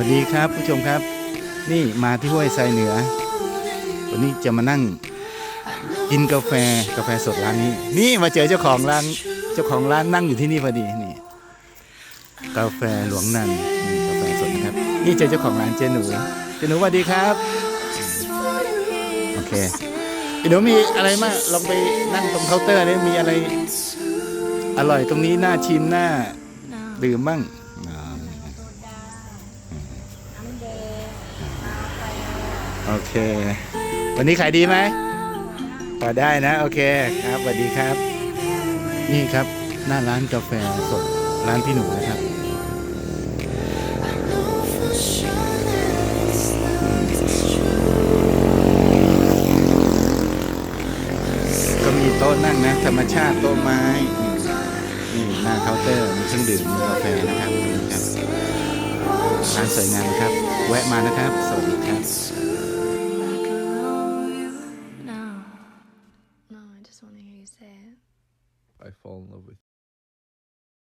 วัสดีครับผู้ชมครับ นี่มาที่ห้วยไซเหนือ วันนี้จะมานั่งกินกาแฟกาแฟสดร้านนี้ นี่มาเจอเจ้าของร้านเจ้าของร้านนั่งอยู่ที่นี่พอดีนี่กาแฟหลวงนันนี่กาแฟสดนะครับ นี่เจอเจ้าของร้านเจหนูเจหนูสวัสดีครับโอเคเจหนูมีอะไรมาลองไปนั่งตรงเคาน์เตอร์นี่มีอะไร อร่อยตรงนี้น่าชิมน่าดื่มบ้างอ่า โอเค วันนี้ขายดีไหมพอได้นะ โอเคครับสวัสดีครับ นี่ครับหน้าร้านกาแฟสดร้านพี่หนูนะครับก็มีโต๊ะนั่งนะ ธรรมชาติโต๊ะไม้ นี่หน้าเคาน์เตอร์มีเครื่องดื่มมีกาแฟนะครับครับร้านสวยงามครับ แวะมานะครับ สวัสดีครับ No, I just want to hear you say it. I fall in love with